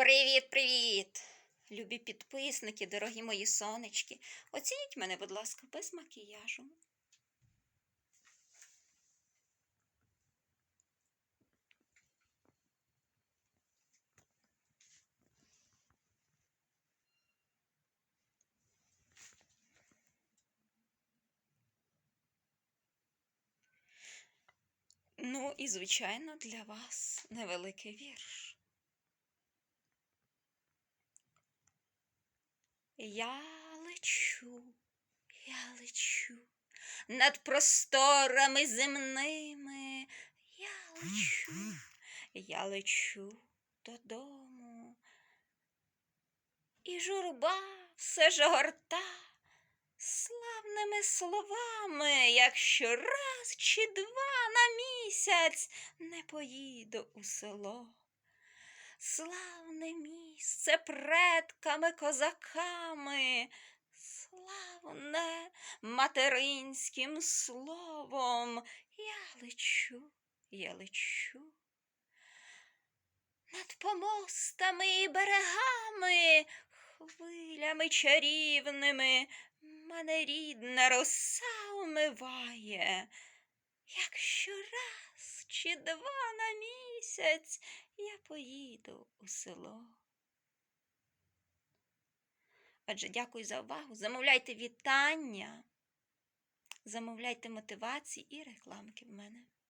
Привіт-привіт! Любі підписники, дорогі мої сонечки. Оцініть мене, будь ласка, без макіяжу. Ну і, звичайно, для вас невеликий вірш. Я лечу, я лечу над просторами земними. Я лечу, я лечу додому. І журба все ж горта славними словами, якщо раз чи два на місяць не поїду у село. Славне місце предками козаками, славне материнським словом. Я лечу, я лечу. Над помостами і берегами, хвилями чарівними мене рідна роса умиває. Якщо чи два на місяць я поїду у село. Отже, дякую за увагу. Замовляйте вітання, замовляйте мотивації і рекламки в мене.